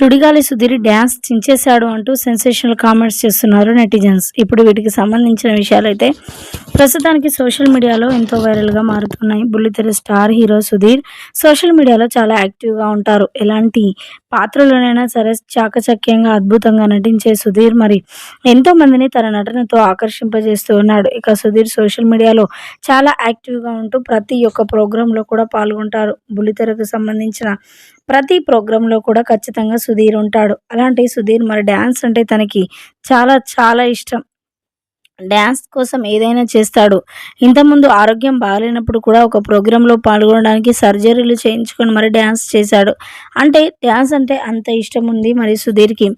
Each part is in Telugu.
సుడిగాలి సుధీర్ డ్యాన్స్ చించేశాడు అంటూ సెన్సేషనల్ కామెంట్స్ చేస్తున్నారు నెటిజన్స్. ఇప్పుడు వీటికి సంబంధించిన విషయాలైతే ప్రస్తుతానికి సోషల్ మీడియాలో ఎంతో వైరల్గా మారుతున్నాయి. బుల్లితెర స్టార్ హీరో సుధీర్ సోషల్ మీడియాలో చాలా యాక్టివ్గా ఉంటారు. ఎలాంటి పాత్రలోనైనా సరే చాకచక్యంగా అద్భుతంగా నటించే సుధీర్ మరి ఎంతో మందిని తన నటనతో ఆకర్షింపజేస్తూ ఉన్నాడు. ఇక సుధీర్ సోషల్ మీడియాలో చాలా యాక్టివ్గా ఉంటూ ప్రతి ఒక్క ప్రోగ్రాంలో కూడా పాల్గొంటారు. బుల్లితెరకు సంబంధించిన ప్రతి ప్రోగ్రాంలో కూడా ఖచ్చితంగా సుధీర్ ఉంటాడు. అలాంటి సుధీర్ మరి డ్యాన్స్ అంటే తనకి చాలా చాలా ఇష్టం. డ్యాన్స్ కోసం ఏదైనా చేస్తాడు. ఇంతకుముందు ఆరోగ్యం బాగాలేనప్పుడు కూడా ఒక ప్రోగ్రాంలో పాల్గొనడానికి సర్జరీలు చేయించుకొని మరి డ్యాన్స్ చేశాడు. అంటే డ్యాన్స్ అంటే అంత ఇష్టం ఉంది మరి సుధీర్కి.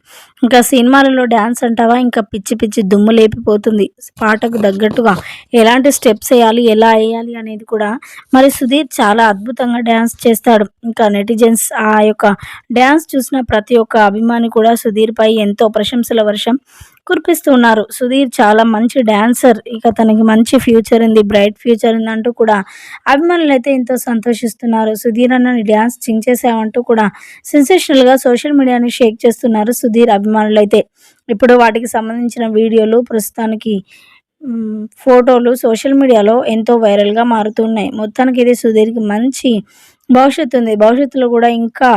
ఇంకా సినిమాలలో డ్యాన్స్ అంటావా? ఇంకా పిచ్చి పిచ్చి దుమ్ము లేపిపోతుంది. పాటకు తగ్గట్టుగా ఎలాంటి స్టెప్స్ వేయాలి? ఎలా వేయాలి అనేది కూడా మరి సుధీర్ చాలా అద్భుతంగా డ్యాన్స్ చేస్తాడు. ఇంకా నెటిజన్స్ ఆ యొక్క డ్యాన్స్ చూసిన ప్రతి ఒక్క అభిమాని కూడా సుధీర్పై ఎంతో ప్రశంసల వర్షం కురిపిస్తూ ఉన్నారు. సుధీర్ చాలా మంచి డాన్సర్. ఇక తనకి మంచి ఫ్యూచర్ ఉంది. బ్రైట్ ఫ్యూచర్ ఉంది అంటూ కూడా అభిమానులు అయితే ఎంతో సంతోషిస్తున్నారు. సుధీర్ అన్నని డ్యాన్స్ చించేసామంటూ కూడా సెన్సేషనల్గా సోషల్ మీడియాని షేక్ చేస్తున్నారు సుధీర్ అభిమానులు అయితే ఇప్పుడు వాటికి సంబంధించిన వీడియోలు ప్రస్తుతానికి ఫోటోలు సోషల్ మీడియాలో ఎంతో వైరల్గా మారుతున్నాయి. మొత్తానికి ఇది సుధీర్కి మంచి భవిష్యత్తు ఉంది. భవిష్యత్తులో కూడా ఇంకా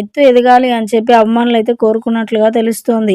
ఎత్తు ఎదగాలి అని చెప్పి అభిమానులు అయితే కోరుకున్నట్లుగా తెలుస్తోంది.